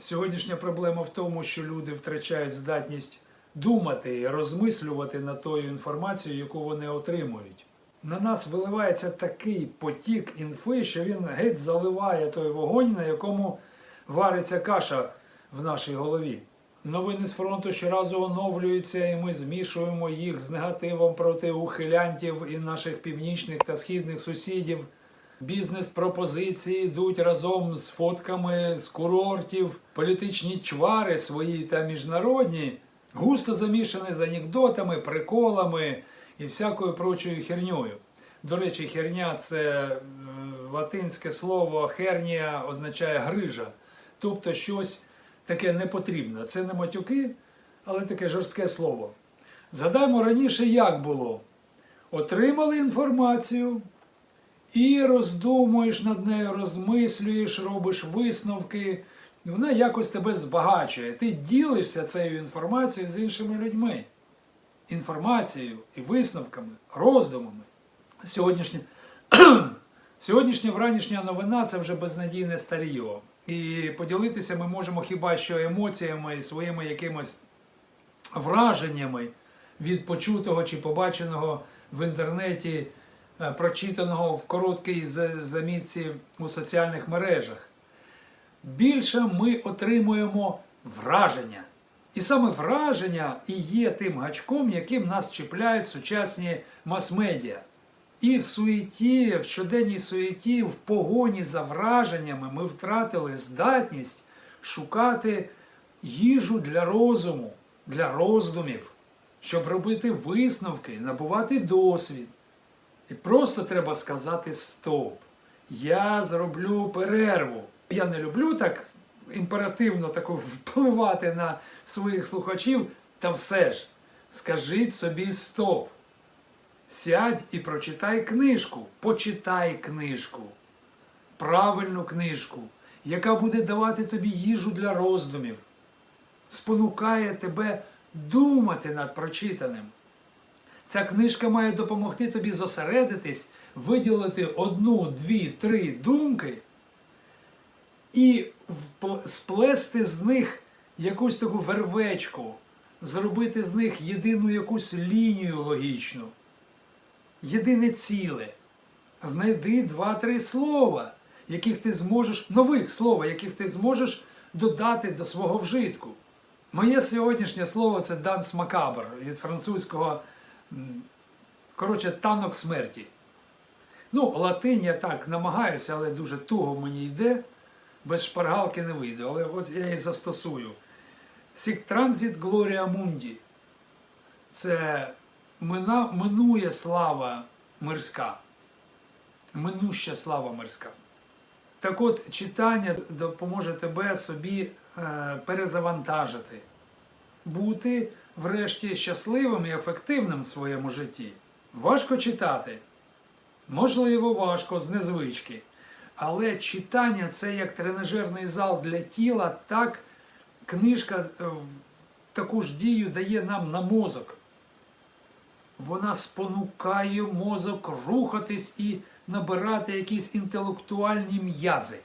Сьогоднішня проблема в тому, що люди втрачають здатність думати і розмислювати над тою інформацією, яку вони отримують. На нас виливається такий потік інфи, що він геть заливає той вогонь, на якому вариться каша в нашій голові. Новини з фронту щоразу оновлюються, і ми змішуємо їх з негативом проти ухилянтів і наших північних та східних сусідів. Бізнес-пропозиції йдуть разом з фотками з курортів, політичні чвари свої та міжнародні, густо замішані з анекдотами, приколами і всякою прочою херньою. До речі, херня це е, латинське слово хернія означає грижа, тобто щось таке непотрібне. Це не матюки, але таке жорстке слово. Згадаймо раніше, як було. Отримали інформацію, і роздумуєш над нею, розмислюєш, робиш висновки. Вона якось тебе збагачує. Ти ділишся цією інформацією з іншими людьми. Інформацією і висновками, роздумами. Сьогоднішня, Сьогоднішня вранішня новина це вже безнадійне старіо. І поділитися ми можемо хіба що емоціями і своїми якимось враженнями від почутого чи побаченого в інтернеті, прочитаного в короткій за- замітці у соціальних мережах. Більше ми отримуємо враження. І саме враження і є тим гачком, яким нас чіпляють сучасні мас-медіа. І в суеті, в щоденній суеті, в погоні за враженнями ми втратили здатність шукати їжу для розуму, для роздумів, щоб робити висновки, набувати досвід. І просто треба сказати стоп. Я зроблю перерву. Я не люблю так імперативно таку впливати на своїх слухачів, та все ж, скажіть собі стоп. Сядь і прочитай книжку, почитай книжку, правильну книжку, яка буде давати тобі їжу для роздумів, спонукає тебе думати над прочитаним. Ця книжка має допомогти тобі зосередитись, виділити одну, дві, три думки і сплести з них якусь таку вервечку, зробити з них єдину якусь лінію логічну єдине ціле. Знайди два-три слова, яких ти зможеш, нових слова, яких ти зможеш додати до свого вжитку. Моє сьогоднішнє слово це данс макабр від французького, коротше, танок смерті. Ну, латинь я так намагаюся, але дуже туго мені йде. Без шпаргалки не вийде, але от я її застосую. Сік транзит глорія мунді. Це мина, минує слава мирська. Минуща слава мирська. Так от, читання допоможе тебе собі е, перезавантажити, бути врешті щасливим і ефективним в своєму житті. Важко читати. Можливо, важко з незвички. Але читання це як тренажерний зал для тіла, так книжка е, таку ж дію дає нам на мозок вона спонукає мозок рухатись і набирати якісь інтелектуальні м'язи.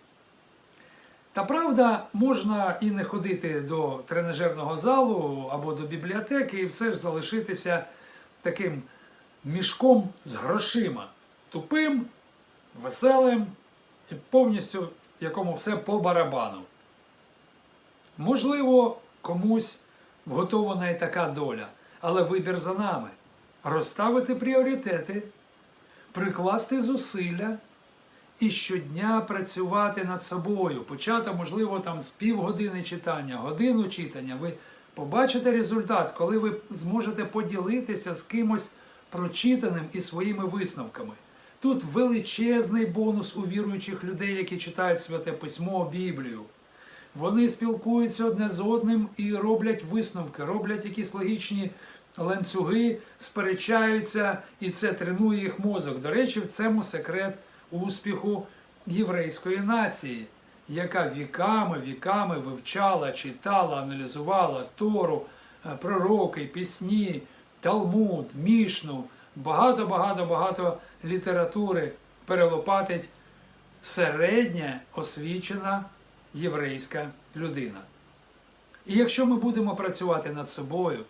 Та правда, можна і не ходити до тренажерного залу або до бібліотеки, і все ж залишитися таким мішком з грошима, тупим, веселим і повністю якому все по барабану. Можливо, комусь вготована і така доля, але вибір за нами розставити пріоритети, прикласти зусилля і щодня працювати над собою. Почати, можливо, там з півгодини читання, годину читання. Ви побачите результат, коли ви зможете поділитися з кимось прочитаним і своїми висновками. Тут величезний бонус у віруючих людей, які читають святе письмо, Біблію. Вони спілкуються одне з одним і роблять висновки, роблять якісь логічні ланцюги, сперечаються, і це тренує їх мозок. До речі, в цьому секрет успіху єврейської нації, яка віками, віками вивчала, читала, аналізувала Тору, е, пророки, пісні, Талмуд, Мішну, багато, багато, багато літератури перелопатить середня освічена єврейська людина. І якщо ми будемо працювати над собою,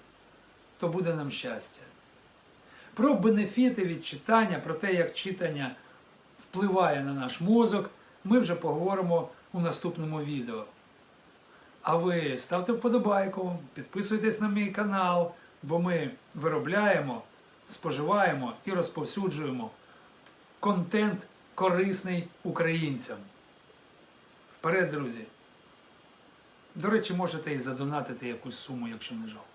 то буде нам щастя. Про бенефіти від читання, про те, як читання впливає на наш мозок, ми вже поговоримо у наступному відео. А ви ставте вподобайку, підписуйтесь на мій канал, бо ми виробляємо, споживаємо і розповсюджуємо контент корисний українцям. Вперед, друзі! До речі, можете і задонатити якусь суму, якщо не жалко.